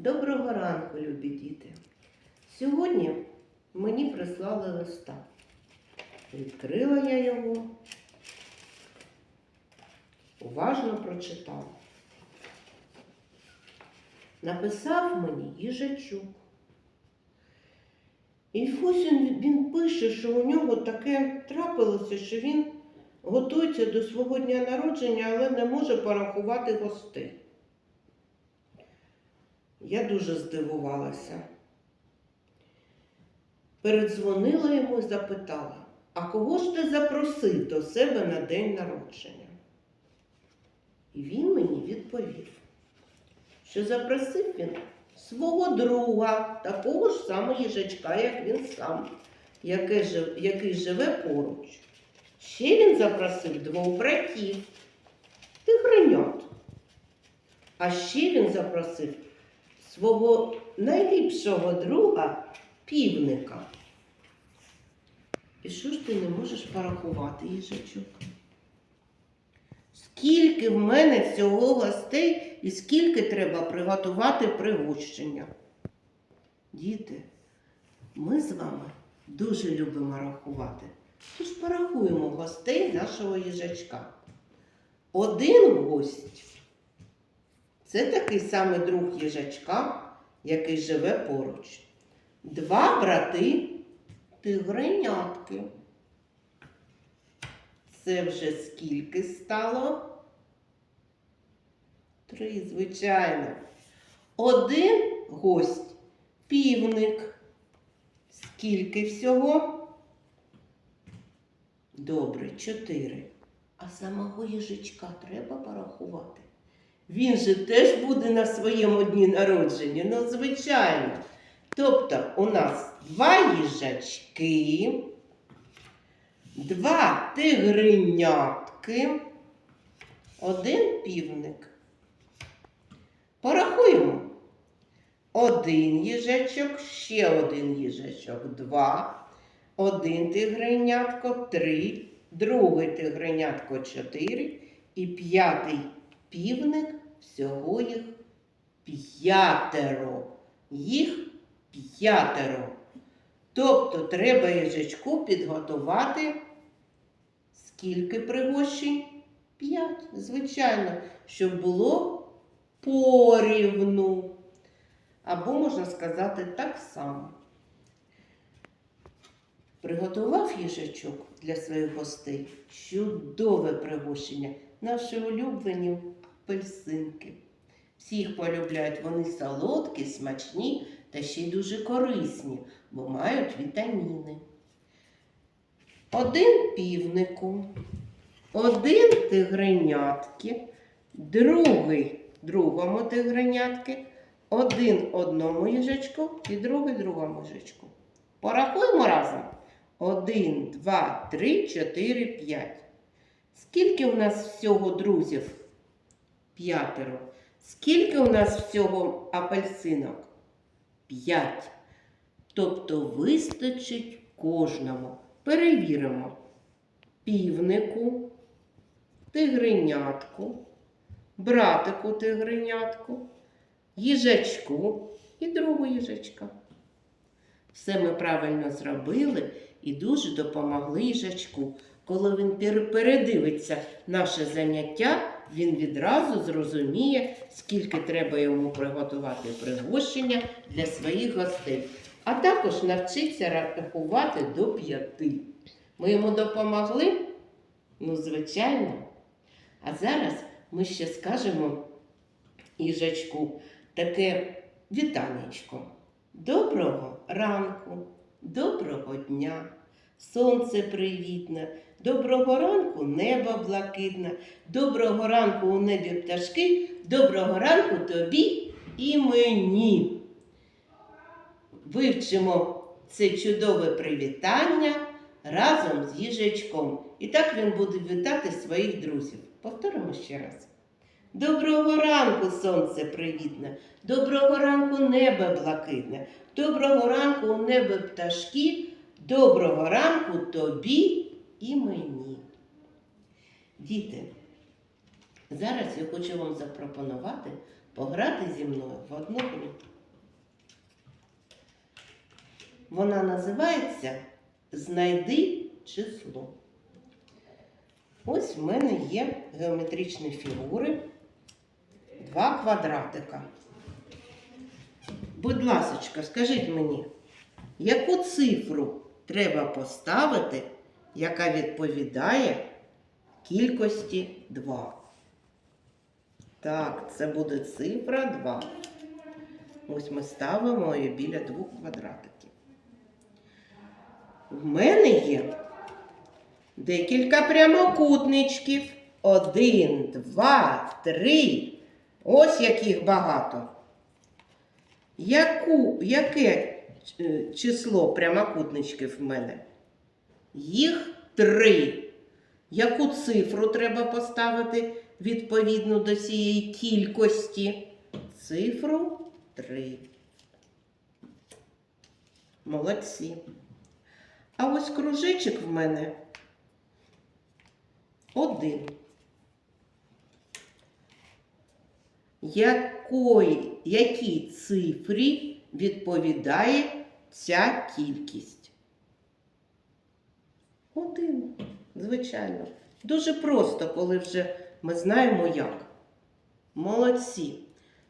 Доброго ранку, любі діти. Сьогодні мені прислали листа. Відкрила я його, уважно прочитала. Написав мені їжачок. І він, він пише, що у нього таке трапилося, що він готується до свого дня народження, але не може порахувати гостей. Я дуже здивувалася. Передзвонила йому і запитала, а кого ж ти запросив до себе на день народження? І він мені відповів, що запросив він свого друга, такого ж самого їжачка, як він сам, який, живе поруч. Ще він запросив двох братів, тигренят. А ще він запросив свого найліпшого друга півника. І що ж ти не можеш порахувати, їжачок? Скільки в мене всього гостей і скільки треба приготувати пригощення? Діти, ми з вами дуже любимо рахувати. Тож порахуємо гостей нашого їжачка. Один гость це такий самий друг їжачка, який живе поруч. Два брати тигренятки. Це вже скільки стало? Три, звичайно. Один гость півник. Скільки всього? Добре, чотири. А самого їжачка треба порахувати. Він же теж буде на своєму дні народження, ну, звичайно. Тобто у нас два їжачки, два тигренятки, один півник. Порахуємо. Один їжачок, ще один їжачок, два, один тигренятко, три, другий тигренятко, чотири і п'ятий півник, всього їх п'ятеро. Їх п'ятеро. Тобто треба їжачку підготувати скільки пригощень? П'ять, звичайно, щоб було порівну. Або можна сказати так само. Приготував їжачок для своїх гостей чудове пригощення, наші улюблені апельсинки. Всі їх полюбляють, вони солодкі, смачні та ще й дуже корисні, бо мають вітаміни. Один півнику, один тигренятки, другий другому тигренятки, один одному їжачку і другий другому їжачку. Порахуємо разом. Один, два, три, чотири, п'ять. Скільки у нас всього друзів? П'ятеро. Скільки у нас всього апельсинок? П'ять. Тобто вистачить кожному. Перевіримо. Півнику, тигренятку, братику тигренятку, їжачку і другу їжачка. Все ми правильно зробили і дуже допомогли їжачку. Коли він передивиться наше заняття, він відразу зрозуміє, скільки треба йому приготувати пригощення для своїх гостей. А також навчиться рахувати до п'яти. Ми йому допомогли? Ну, звичайно. А зараз ми ще скажемо їжачку таке вітанечко. Доброго ранку, доброго дня, сонце привітне, доброго ранку небо блакитне, доброго ранку у небі пташки, доброго ранку тобі і мені. Вивчимо це чудове привітання разом з їжачком. І так він буде вітати своїх друзів. Повторимо ще раз. Доброго ранку, сонце привітне, доброго ранку небо блакитне, доброго ранку у небо пташки, доброго ранку тобі і мені. Діти, зараз я хочу вам запропонувати пограти зі мною в одну гру. Вона називається Знайди число. Ось в мене є геометричні фігури, два квадратика. Будь ласочка, скажіть мені, яку цифру треба поставити, яка відповідає кількості 2? Так, це буде цифра 2. Ось ми ставимо її біля двох квадратиків. В мене є декілька прямокутничків. Один, два, три. Ось яких багато. Яку, яке число прямокутничків в мене? Їх три. Яку цифру треба поставити відповідно до цієї кількості? Цифру 3. Молодці. А ось кружечок в мене один. Якої, якій цифрі відповідає ця кількість? Один, звичайно. Дуже просто, коли вже ми знаємо як. Молодці.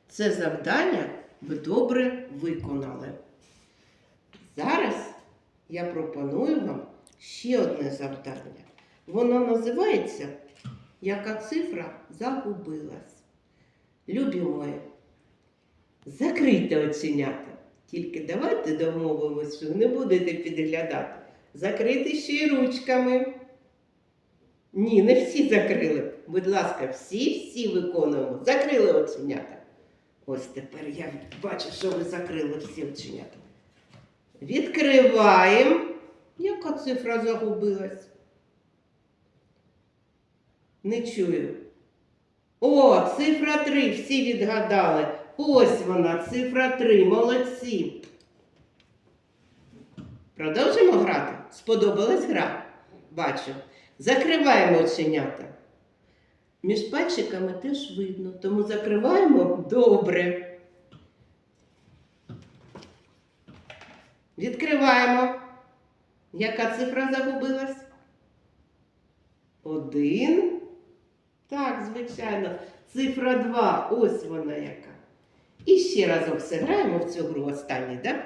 Це завдання ви добре виконали. Зараз я пропоную вам ще одне завдання. Воно називається Яка цифра загубилась. Любі мої, закрийте оченята. Тільки давайте домовимося, що не будете підглядати. Закрити ще й ручками. Ні, не всі закрили. Будь ласка, всі-всі виконуємо. Закрили оченята. Ось тепер я бачу, що ви закрили всі оченята. Відкриваємо. Яка цифра загубилась? Не чую. О, цифра 3, всі відгадали. Ось вона, цифра 3, молодці. Продовжимо грати? Сподобалась гра? Бачу. Закриваємо оченята. Між пальчиками теж видно, тому закриваємо добре. Відкриваємо. Яка цифра загубилась? Один. Так, звичайно. Цифра 2. Ось вона яка. І ще разок зіграємо в цю гру останній, так? Да?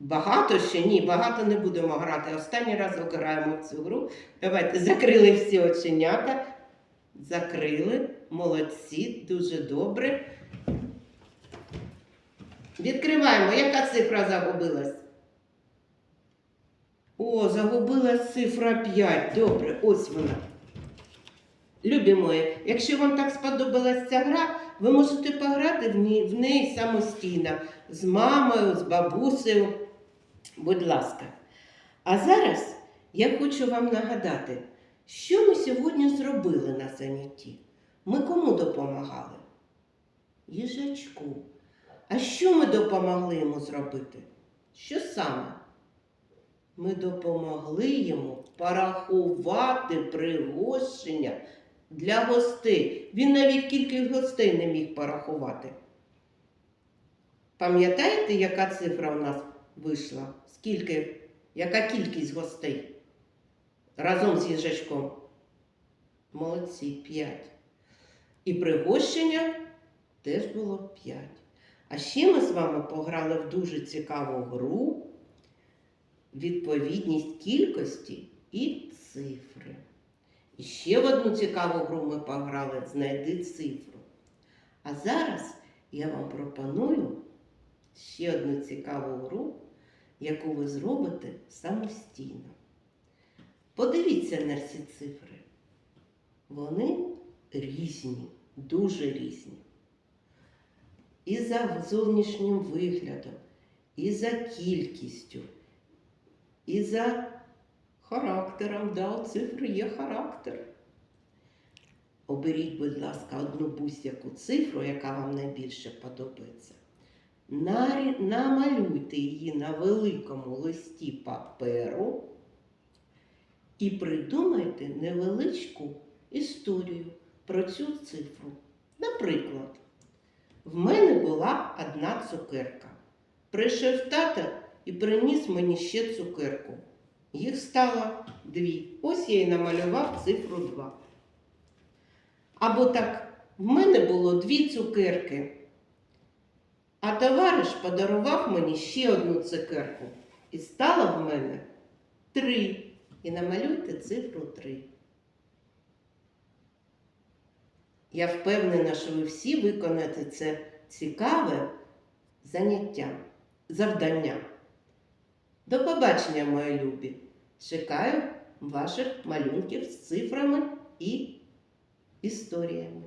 Багато ще? Ні, багато не будемо грати. Останній разок граємо в цю гру. Давайте закрили всі оченята. Закрили. Молодці, дуже добре. Відкриваємо. Яка цифра загубилась? О, загубилась цифра 5. Добре, ось вона. Любі мої, якщо вам так сподобалась ця гра, ви можете пограти в ній, в неї самостійно з мамою, з бабусею. Будь ласка. А зараз я хочу вам нагадати, що ми сьогодні зробили на занятті. Ми кому допомагали? Їжачку. А що ми допомогли йому зробити? Що саме? Ми допомогли йому порахувати пригощення для гостей. Він навіть кількість гостей не міг порахувати. Пам'ятаєте, яка цифра у нас вийшла? Скільки, яка кількість гостей? Разом з їжачком? Молодці, 5. І пригощення теж було 5. А ще ми з вами пограли в дуже цікаву гру відповідність кількості і цифри. І ще в одну цікаву гру ми пограли Знайди цифру. А зараз я вам пропоную ще одну цікаву гру, яку ви зробите самостійно. Подивіться на ці цифри. Вони різні, дуже різні. І за зовнішнім виглядом, і за кількістю, і за характером. Да, у цифри є характер. Оберіть, будь ласка, одну будь-яку цифру, яка вам найбільше подобається. Намалюйте її на великому листі паперу і придумайте невеличку історію про цю цифру. Наприклад, В мене була одна цукерка. Прийшов тато і приніс мені ще цукерку. Їх стало дві. Ось я і намалював цифру 2. Або так, в мене було дві цукерки, а товариш подарував мені ще одну цукерку. І стало в мене три. І намалюйте цифру 3. Я впевнена, що ви всі виконаєте це цікаве заняття, завдання. До побачення, мої любі! Чекаю ваших малюнків з цифрами і історіями.